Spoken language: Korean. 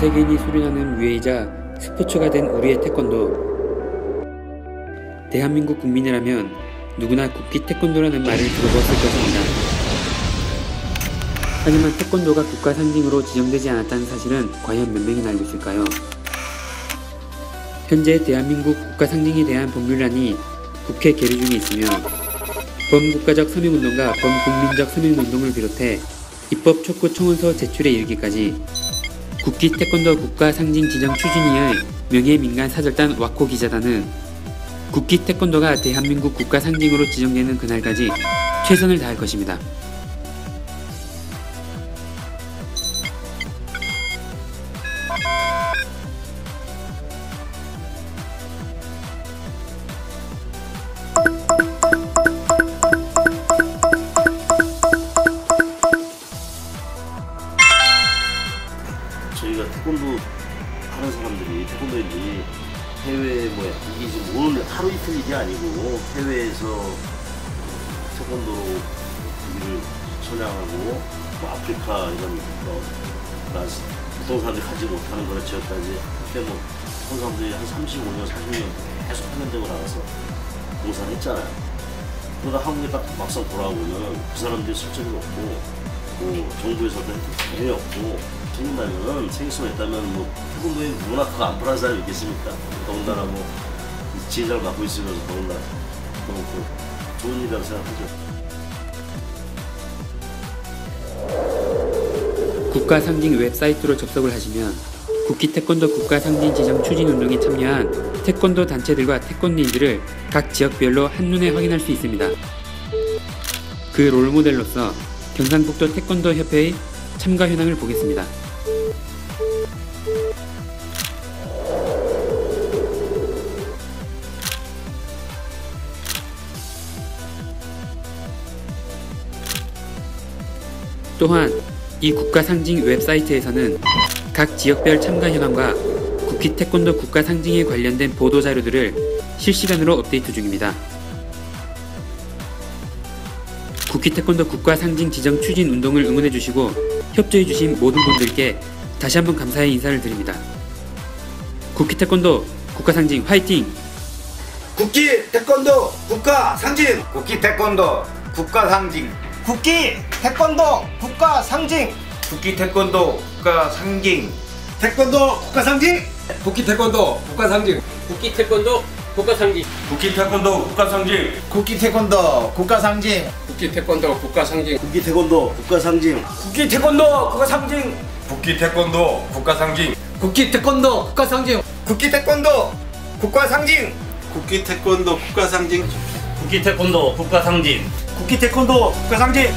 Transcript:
세계인이 수련하는 무예이자 스포츠가 된 우리의 태권도. 대한민국 국민이라면 누구나 국기 태권도라는 말을 들어봤을 것입니다. 하지만 태권도가 국가 상징으로 지정되지 않았다는 사실은 과연 몇 명이나 알고 있을까요? 현재 대한민국 국가 상징에 대한 법률안이 국회 계류 중에 있으며 범국가적 서명운동과 범국민적 서명운동을 비롯해 입법 촉구 청원서 제출에 이르기까지 국기 태권도 국가 상징 지정 추진위의 명예민간 사절단 와코 기자단은 국기 태권도가 대한민국 국가 상징으로 지정되는 그날까지 최선을 다할 것입니다. 태권도인들이 해외 뭐야 이게 지금 오늘 하루 이틀 일이 아니고 해외에서 태권도로 우리를 선양하고 뭐 아프리카 이런 뭐 보통 사람들이 가지 못하는 그런 지역까지 그때 뭐 사람들이 한 35년 40년 계속 훈련되고 나가서 봉사를 했잖아요. 그러다 한국에 딱 막상 돌아오면 그 사람들이 실적이 없고 뭐 정부에서도 전혀 없고 생길 수가 있다면 뭐 태권도에 누구나 그거 안 불안한 사람이 있겠습니까? 더군다나 뭐 지휘자를 맡고 있으면서 더군다나 너무 그 좋은 일이라고 생각하죠. 국가 상징 웹사이트로 접속을 하시면 국기 태권도 국가 상징 지정 추진 운동에 참여한 태권도 단체들과 태권도인들을 각 지역별로 한눈에 확인할 수 있습니다. 그 롤모델로서 경상북도 태권도 협회의 참가 현황을 보겠습니다. 또한 이 국가 상징 웹사이트에서는 각 지역별 참가 현황과 국기 태권도 국가 상징에 관련된 보도 자료들을 실시간으로 업데이트 중입니다. 국기 태권도 국가 상징 지정 추진 운동을 응원해 주시고 협조해 주신 모든 분들께 다시 한번 감사의 인사를 드립니다. 국기 태권도 국가 상징 화이팅! 국기 태권도 국가 상징! 국기 태권도 국가 상징! 국기 태권도 국가 상징! 국기 태권도 국가 상징! 태권도 국가 상징! 국기 태권도 국가 상징! 국기 태권도 국가 상징 국기 태권도 국가 상징 국기 태권도 국가 상징 국기 태권도 국가 상징 국기 태권도 국가 상징 국기 태권도 국가 상징 국기 태권도 국가 상징 국기 태권도 국가 상징 국기 태권도 국가 상징 국기 태권도 국가 상징 국기 태권도 국가 상징 국기 태권도 국가 상징 국기 태권도 국가 상징